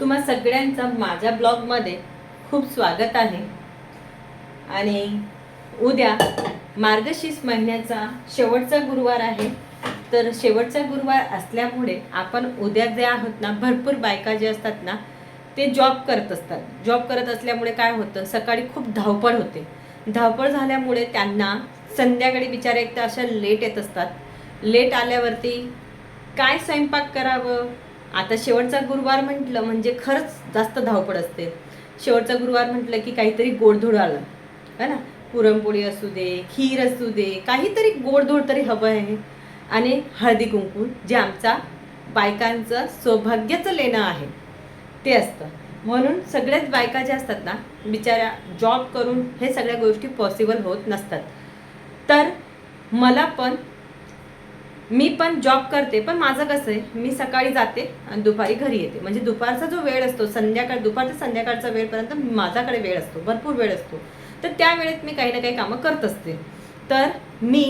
तुम्हा सगळ्यांचं माझ्या ब्लॉगमध्ये खूप स्वागत आहे. आणि उद्या मार्गशीर्ष महिन्याचा शेवटचा गुरुवार आहे. तर शेवटचा गुरुवार असल्यामुळे आपण उद्या जे आहोत ना भरपूर बायका जे असतात ना ते जॉब करत असतात. जॉब करत असल्यामुळे काय होतं सकाळी खूप धावपळ होते. धावपळ झाल्यामुळे त्यांना संध्याकाळी बिचारे एक तर अशा लेट येत असतात. लेट आल्यावरती काय स्वयंपाक करावं? आता शेवटचा गुरुवार म्हटलं म्हणजे खरंच जास्त धावपळ असते. शेवटचा गुरुवार म्हटलं की काहीतरी गोडधोड आलं. है ना? पुरणपोळी असू दे खीर असू दे काहीतरी गोडधोड तरी हवं आहे. आणि हळदी कुंकू जे आमचा बायकांचं सौभाग्याचं लेणं आहे. ते असतं. म्हणून सगळ्याच बायका ज्या असतात ना बिचाऱ्या जॉब करून हे सगळ्या गोष्टी पॉसिबल होत नसतात. तर मला पण मी पण जॉब करते पण माझं कसं आहे मी सकाळी जाते आणि दुपारी घरी येते. म्हणजे दुपारचा जो वेळ असतो संध्याकाळ दुपार ते संध्याकाळचा वेळपर्यंत माझ्याकडे वेळ असतो भरपूर वेळ असतो. तर त्या वेळेत मी काही ना काही कामं करत असते. तर मी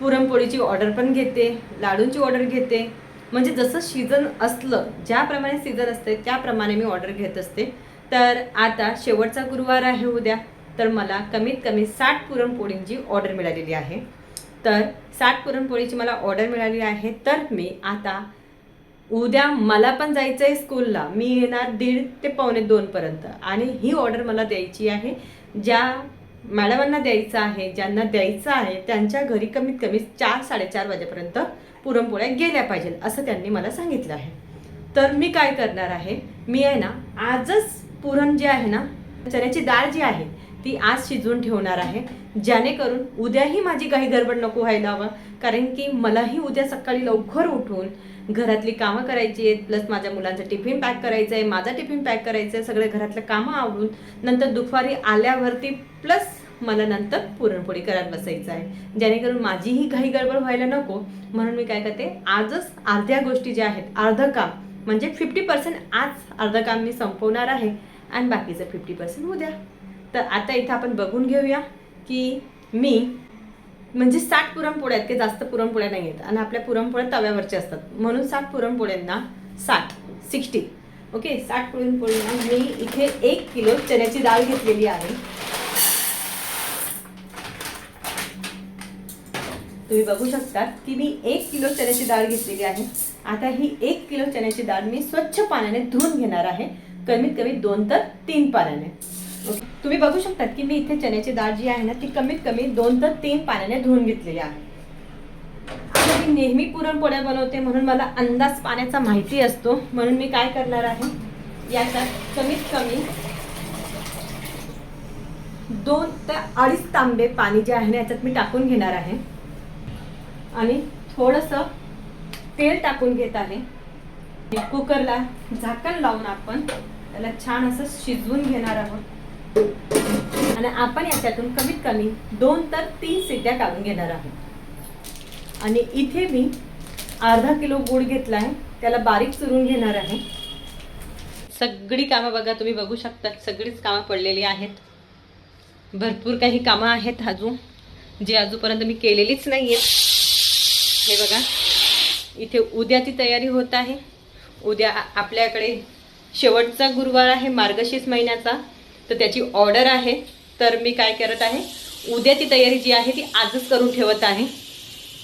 पुरणपोळीची ऑर्डर पण घेते लाडूंची ऑर्डर घेते. म्हणजे जसं सीझन असलं ज्याप्रमाणे सीझन असते त्याप्रमाणे मी ऑर्डर घेत असते. तर आता शेवटचा गुरुवार आहे उद्या तर मला कमीत कमी साठ पुरणपोळींची ऑर्डर मिळालेली आहे. तर साठ पुरणपोळीची मला ऑर्डर मिळाली आहे. तर मी आता उद्या मला पण जायचं आहे स्कूलला. मी येणार दीड ते पावणे दोनपर्यंत आणि ही ऑर्डर मला द्यायची आहे. ज्या मॅडमांना द्यायचं आहे ज्यांना द्यायचं आहे त्यांच्या घरी कमीत कमी चार साडेचार वाजेपर्यंत पुरणपोळ्या गेल्या पाहिजे असं त्यांनी मला सांगितलं आहे. तर मी काय करणार आहे? मी आहे ना आजच पुरण जे आहे ना चण्याची डाळ जी आहे ती आज शिजवून ठेवणार आहे. जेणेकरून उद्याही माझी काही गडबड नको व्हायला हवं. कारण की मलाही उद्या सकाळी लवकर उठून घरातली कामं करायची आहेत प्लस माझ्या मुलांचं टिफिन पॅक करायचं आहे माझा टिफिन पॅक करायचं आहे सगळे घरातलं कामं आवरून नंतर दुपारी आल्यावरती प्लस मला नंतर पुरणपोळी करायला बसायचं आहे. जेणेकरून माझीही घाई गडबड व्हायला नको. म्हणून मी काय करते आजच अर्ध्या गोष्टी ज्या आहेत अर्धं काम म्हणजे फिफ्टी पर्सेंट आज अर्धं काम मी संपवणार आहे. आणि बाकीचं फिफ्टी पर्सेंट उद्या. तर आता इथं आपण बघून घेऊया की मी म्हणजे साठ पुरणपोळ्या आहेत की जास्त पुरणपोळ्या नाही आहेत. आणि आपल्या पुरणपोळ्या तव्यावरच्या असतात. म्हणून साठ पुरणपोळ्यांना साठ सिक्स्टी. ओके साठ पुरणपोळ्यांना मी इथे एक किलो चण्याची डाळ घेतलेली आहे. तुम्ही बघू शकतात की मी एक किलो चण्याची डाळ घेतलेली आहे. आता ही एक किलो चण्याची डाळ मी स्वच्छ पाण्याने धुवून घेणार आहे. कमीत कमी दोन तर तीन पाण्याने. तुम्ही बघू शकतात की मी इथे चण्याची डाळ जी आहे ना ती कमीत कमी दोन तर तीन पाण्याने धुवून घेतलेली आहे. मी नेहमी पुरणपोळ्या बनवते म्हणून मला अंदाज पाण्याचा माहिती असतो. म्हणून मी काय करणार आहे याच्यात कमीत कमी दोन ते अडीच तांबे पाणी जे आहे ना याच्यात मी टाकून घेणार आहे. आणि थोडंसं तेल टाकून घेत आहे. कुकरला झाकण लावून आपण त्याला छान असं शिजवून घेणार आहोत. आणि आपण याच्यातून कमीत कमी दोन तर तीन सिट्या काढून घेणार आहोत. आणि इथे मी अर्धा किलो गुळ घेतला आहे त्याला बारीक चुरून घेणार आहे. सगळी कामं बघा तुम्ही बघू शकता सगळीच कामं पडलेली आहेत. भरपूर काही कामं आहेत अजून जे अजूनपर्यंत मी केलेलीच नाही आहेत हे बघा इथे उद्याची तयारी होत आहे. उद्या आपल्याकडे शेवटचा गुरुवार आहे मार्गशीर्ष महिन्याचा. तर त्याची ऑर्डर आहे. तर मी काय करत आहे उद्याची तयारी जी आहे ती आजच करून ठेवत आहे.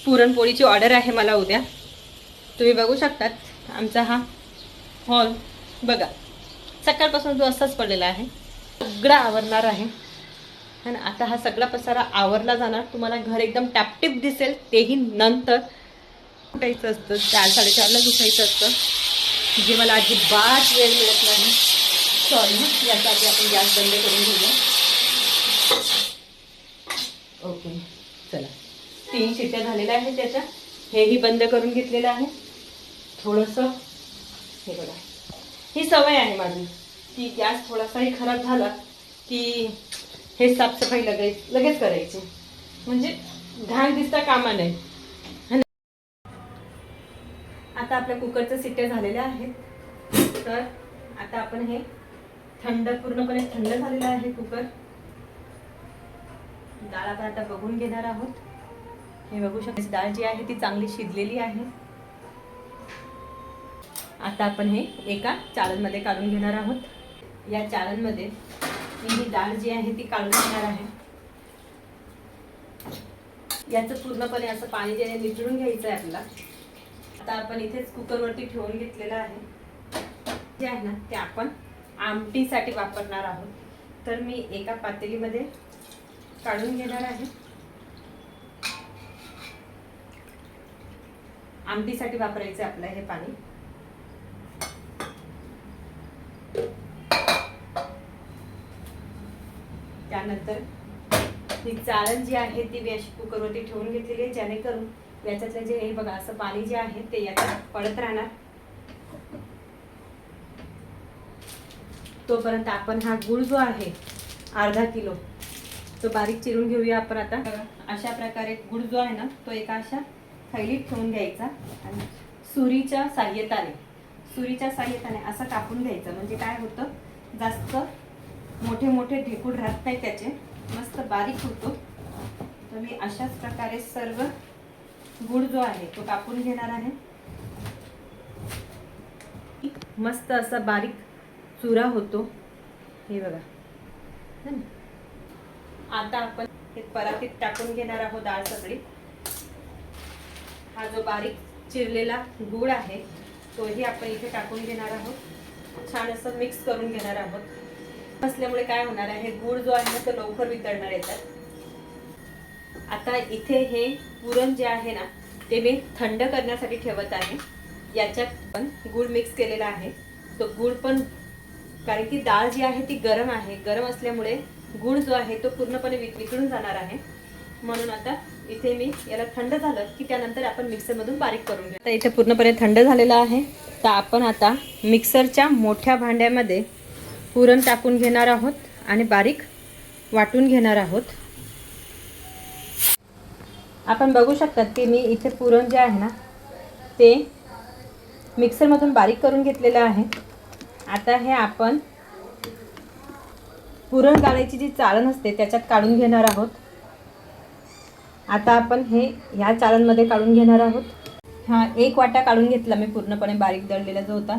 पुरणपोळीची ऑर्डर आहे मला उद्या. तुम्ही बघू शकतात आमचा हा हॉल बघा सकाळपासून तो असाच पडलेला आहे सगळा आवरणार आहे. आणि आता हा सगळा पसारा आवरला जाणार. तुम्हाला घर एकदम टॅपटिप दिसेल तेही नंतर. उठायचं असतं चार साडेचारला उठायचं असतं. जे मला अजिबात वेळ मिळत नाही. सॉरी याचा आधी आपण गॅस बंद करून घेऊया. ओके चला. तीन शिट्ट्या झालेल्या आहेत त्याच्या. हेही बंद करून घेतलेलं आहे. थोडंसं हे बघा. ही सवय आहे माझी. की गॅस थोडासाही खराब झाला की हे साफसफाई लगेच लगेच करायची. म्हणजे घाण दिसता कामा नये. ना? आता आपल्या कुकरच्या सिट्ट्या झालेल्या आहेत. तर आता आपण हे थंड पूर्णपणे थंड झालेलं आहे कुकर. डाळ आता आता बघून घेणार आहोत. हे बघू शकते डाळ जी आहे ती चांगली शिजलेली आहे. आता आपण हे एका चाळणमध्ये काढून घेणार आहोत. या चाळणमध्ये मी ही डाळ जी आहे ती काढून घेणार आहे. याचं पूर्णपणे असं पाणी जे आहे निचळून घ्यायचं आहे आपल्याला. आता आपण इथेच कुकरवरती ठेवून घेतलेलं आहे. जे आहे ना ते आपण आमटीसाठी वापरणार आहोत. तर मी एका पातेलीमध्ये काढून घेणार आहे. आमटीसाठी वापरायचं आहे आपलं हे पाणी. त्यानंतर ही चाळण जी आहे ती मी अशी कुकरवरती ठेवून घेतलेली आहे. जेणेकरून याच्यातलं जे हे बघा असं पाणी जे आहे ते याच्यात पडत राहणार. तोपर्यंत आपण हा गुळ जो आहे अर्धा किलो तो बारीक चिरून घेऊया आपण आता. अशा प्रकारे गुळ जो आहे ना तो एका अशा थैलीत ठेवून घ्यायचा आणि सुरीच्या साह्यताने सुरीच्या साह्यताने असं कापून घ्यायचं. म्हणजे काय होतं जास्त मोठे मोठे ढेकूळ राहत नाही त्याचे मस्त बारीक होतो. तर मी अशाच प्रकारे सर्व गुळ जो आहे तो कापून घेणार आहे. मस्त असा बारीक चुरा होतो. हे बघा. आता आपण हे परातीत टाकून घेणार आहोत डाळ सगळी. हा जो बारीक चिरलेला गुळ आहे तोही आपण इथे टाकून घेणार आहोत. छान असं मिक्स करून घेणार आहोत. असल्यामुळे काय होणार आहे गुळ जो आहे ना तो लवकर वितळणार येतात. आता इथे हे पुरण जे आहे ना ते मी थंड करण्यासाठी ठेवत आहे. याच्यात पण गुळ मिक्स केलेला आहे. तो गुळ पण कारण की डाळ जी आहे ती गरम आहे. गरम असल्यामुळे गुळ जो आहे तो पूर्णपणे वित वितळून जाणार आहे. म्हणून आता इथे मी याला थंड झालं की त्यानंतर आपण मिक्सरमधून बारीक करून घेऊ. आता इथे पूर्णपणे थंड झालेलं आहे. तर आपण आता मिक्सरच्या मोठ्या भांड्यामध्ये पुरण टाकून घेणार आहोत आणि बारीक वाटून घेणार आहोत. आपण बघू शकतात की मी इथे पुरण जे आहे ना ते मिक्सरमधून बारीक करून घेतलेलं आहे. आता हे आपण पुरण गाळायची जी चाळण असते त्याच्यात काढून घेणार आहोत. आता आपण हे ह्या चाळणमध्ये काढून घेणार आहोत. हा एक वाटा काढून घेतला मी पूर्णपणे बारीक दळलेला जो होता.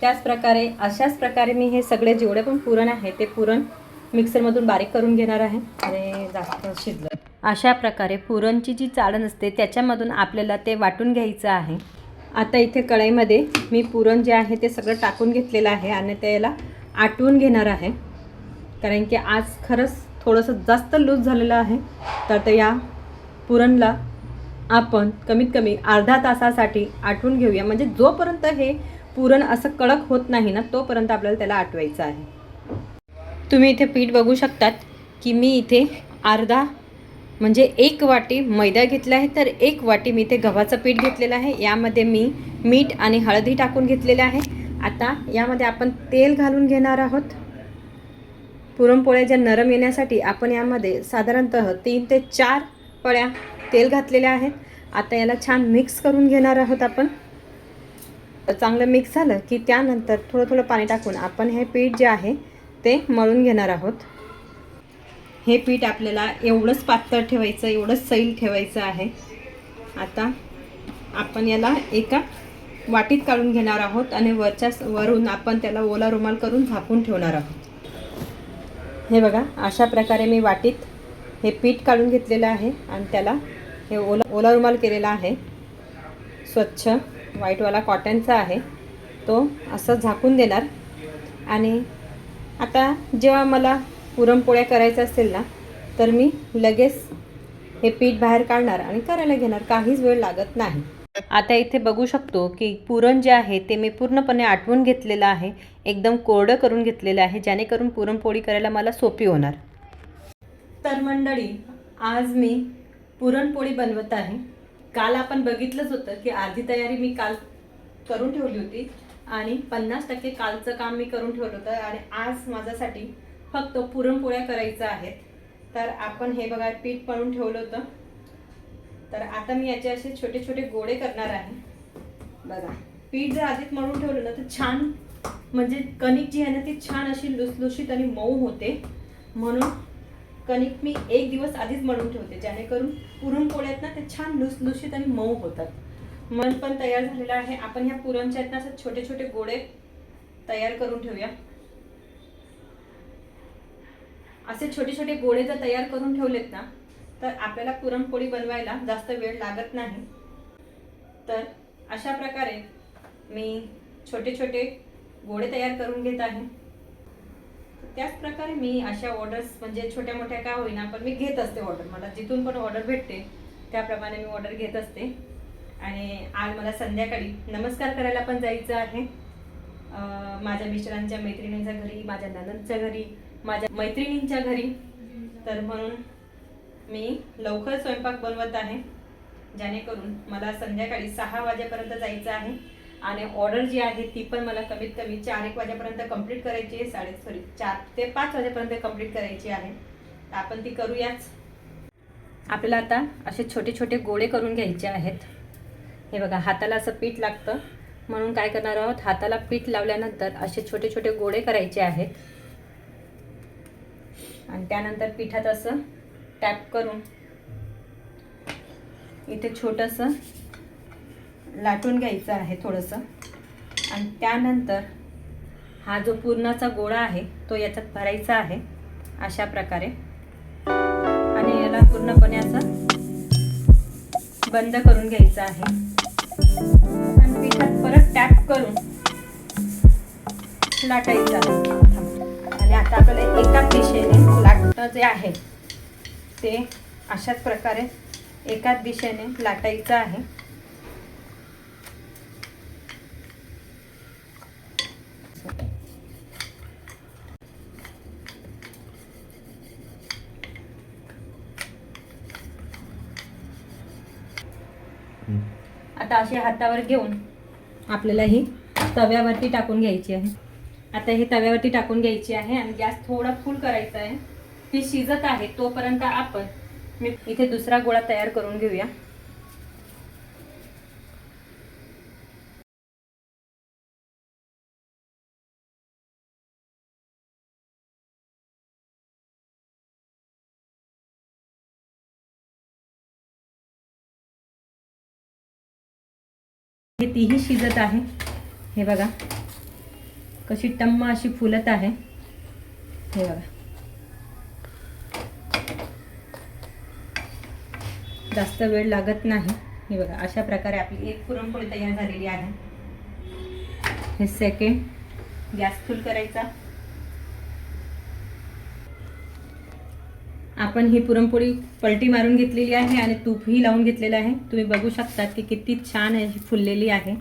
त्याच प्रकारे अशाच प्रकारे मी हे सगळे जेवढे पण पुरण आहे ते पुरण मिक्सरमधून बारीक करून घेणार आहे. आणि जास्त शिजलं. अशा प्रकारे पुरणची जी चाळण असते त्याच्यामधून आपल्याला ते वाटून घ्यायचं आहे. आता इथे कढईमध्ये मी पुरण जे आहे ते सगळं टाकून घेतलेलं आहे आणि त्याला आटवून घेणार आहे. कारण की आज खरंच थोडंसं जास्त लूज झालेलं आहे. तर ते या पुरणला आपण कमीत कमी अर्धा तासासाठी आटवून घेऊया. म्हणजे जोपर्यंत हे पुरण असं कडक होत नाही ना तोपर्यंत आपल्याला त्याला आटवायचं आहे. तुम्ही इथे पीठ बघू शकतात की मी इथे अर्धा म्हणजे एक वाटी मैदा घेतला आहे तर एक वाटी मी ते गव्हाचं पीठ घेतलेलं आहे. यामध्ये मी मीठ आणि हळदी टाकून घेतलेले आहे. आता यामध्ये आपण तेल घालून घेणार आहोत. पुरणपोळ्या ज्या नरम येण्यासाठी आपण यामध्ये साधारणतः तीन ते चार पळ्या तेल घातलेल्या आहेत. आता याला छान मिक्स करून घेणार आहोत आपण. चांगलं मिक्स झालं की त्यानंतर थोडं थोडं पाणी टाकून आपण हे पीठ जे आहे ते मळून घेणार आहोत. हे पीठ आपल्याला एवढंच पातळ ठेवायचं एवढंच सैल ठेवायचं आहे. आता आपण याला एका वाटीत काढून घेणार आहोत आणि वरच्या वरून आपण त्याला ओला रुमाल करून झाकून ठेवणार आहोत. हे बघा अशा प्रकारे मी वाटीत हे पीठ काढून घेतलेलं आहे आणि त्याला हे ओला ओला रुमाल केलेला आहे. स्वच्छ व्हाईटवाला कॉटनचा आहे. तो असं झाकून देणार. आणि आता जेव्हा मला पुरणपोळ्या करायच्या असेल ना तर मी लगेच हे पीठ बाहेर काढणार आणि करायला घेणार. काहीच वेळ लागत नाही. आता इथे बघू शकतो की पुरण जे आहे ते मी पूर्णपणे आटवून घेतलेलं आहे. एकदम कोरडं करून घेतलेलं आहे जेणेकरून पुरणपोळी करायला मला सोपी होणार. तर मंडळी आज मी पुरणपोळी बनवत आहे. काल आपण बघितलंच होतं की आधी तयारी मी काल करून ठेवली होती आणि पन्नास टक्के कालचं काम मी करून ठेवलं होतं आणि आज माझ्यासाठी फक्त पुरणपोळ्या करायचं आहेत. तर आपण हे बघा पीठ पळून ठेवलं होतं. तर आता मी याचे असे छोटे छोटे गोळे करणार आहे. बघा पीठ जर आधीच मळून ठेवलं ना तर छान म्हणजे कणिक जी आहे ना ती छान अशी लुसलुशीत आणि मऊ होते. म्हणून कणिक मी एक दिवस आधीच मळून ठेवते जेणेकरून पुरणपोळ्यात ना ते छान लुसलुशीत आणि मऊ होतात. मन पण तयार झालेलं आहे. आपण ह्या पुरणच्या आहेत ना असं छोटे छोटे गोळे तयार करून ठेवूया. असे छोटे छोटे गोळे जर तयार करून ठेवलेत ना तर आपल्याला पुरणपोळी बनवायला जास्त वेळ लागत नाही. तर अशा प्रकारे मी छोटे छोटे गोळे तयार करून घेत आहे. त्याच प्रकारे मी अशा ऑर्डर्स म्हणजे छोट्या मोठ्या का होईना पण मी घेत असते ऑर्डर मला जिथून पण ऑर्डर भेटते त्याप्रमाणे मी ऑर्डर घेत असते. आणि आज मला संध्याकाळी नमस्कार करायला पण जायचं आहे. माझ्या मिस्टरांच्या मैत्रिणींच्या घरी माझ्या ननंदच्या घरी माझ्या मैत्रिणींच्या घरी. तर म्हणून मी लवकर स्वयंपाक बनवत आहे. जेणेकरून मला संध्याकाळी सहा वाजेपर्यंत जायचं आहे. आणि ऑर्डर जी आहे ती पण मला कमीत कमी चार एक वाजेपर्यंत कंप्लीट करायची आहे. साडे सॉरी चार ते पाच वाजेपर्यंत कंप्लीट करायची आहे. आपण ती करूयाच. आपल्याला आता असे छोटे छोटे गोळे करून घ्यायचे आहेत. हे बघा हाताला असं पीठ लागतं. म्हणून काय करणार आहोत? हाताला पीठ लावल्यानंतर असे छोटे छोटे गोळे करायचे आहेत. आणि त्यानंतर पिठात असं टॅप करून इथे छोटंसं लाटून घ्यायचं आहे थोडंसं. आणि त्यानंतर हा जो पूर्णाचा गोळा आहे तो याच्यात भरायचा आहे अशा प्रकारे. आणि याला पूर्णपणे असं बंद करून घ्यायचं आहे. आणि पिठात परत टॅप करून लाटायचं आहे. आणि आता आपल्याला एकाच दिशेने लाटणं जे आहे ते अशाच प्रकारे एकाच दिशेने लाटायचं आहे. आता अशी हातावर घेऊन आपल्याला ही तव्यावरती टाकून घ्यायची आहे. आता हे तव्यावरती टाकून घ्यायची आहे आणि गॅस थोडा फुल करायचा आहे. ती शिजत आहे तोपर्यंत आपण मी इथे दुसरा गोळा तयार करून घेऊया. हे तीही शिजत आहे. हे बघा. कशी टम्म अशी फुलत आहे. हे बघा. जास्त वेळ लागत नाही. हे बघा अशा प्रकारे आपली एक पुरणपोळी तयार झालेली आहे. हे सेकंड गॅस फुल करायचा. आपण ही पुरणपोळी पलटी मारून घेतलेली आहे आणि तूपही लावून घेतलेलं आहे. तुम्ही बघू शकतात की किती छान आहे फुललेली आहे.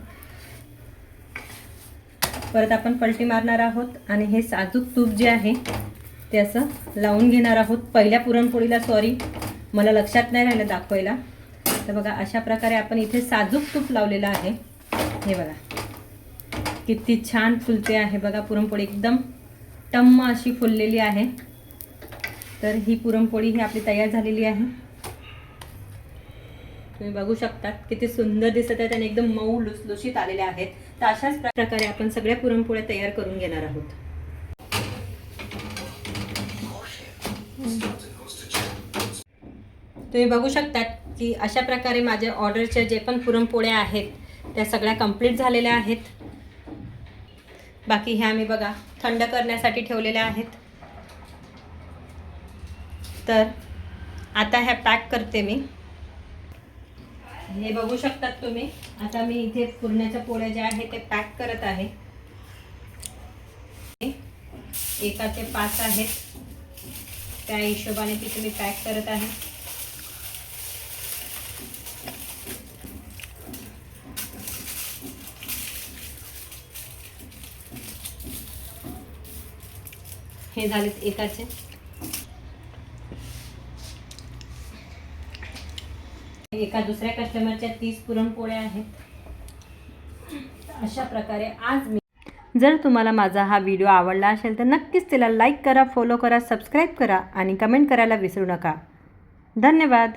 परत आपण पलटी मारणार आहोत आणि हे साजूक तूप जे आहे ते असं लावून घेणार आहोत. पहिल्या पुरणपोळीला सॉरी मला लक्षात नाही राहिलं दाखवायला. तर बघा अशा प्रकारे आपण इथे साजूक तूप लावलेलं आहे. हे बघा किती छान फुलते आहे बघा पुरणपोळी एकदम टम्म अशी फुललेली आहे. तर ही पुरणपोळी ही आपली तयार झालेली आहे. तुम्ही बघू शकतात किती सुंदर दिसत आहेत आणि एकदम मऊ लुसलुशीत आलेल्या आहेत. तर अशाच प्रकारे आपण सगळ्या पुरणपोळ्या तयार करून घेणार आहोत. तुम्ही बघू शकतात की अशा प्रकारे माझ्या ऑर्डरच्या जे पण पुरणपोळ्या आहेत त्या सगळ्या कंप्लीट झालेल्या आहेत. बाकी ह्या मी बघा थंड करण्यासाठी ठेवलेल्या आहेत. तर आता ह्या पॅक करते मी. हे बघू शकतात तुम्ही. आता मी इथे पुरण्याच्या पोळ्या ज्या आहेत ते पॅक करत आहे. एकाचे पाच आहेत. त्या हिशोबाने तिथे मी पॅक करत आहे. हे झालेत एकाचे. एका दुसऱ्या कस्टमरच्या तीस पुरणपोळ्या आहेत. अशा प्रकारे आज मी जर तुम्हाला माझा हा व्हिडिओ आवडला असेल तर नक्कीच त्याला लाईक करा फॉलो करा सबस्क्राईब करा आणि कमेंट करायला विसरू नका. धन्यवाद.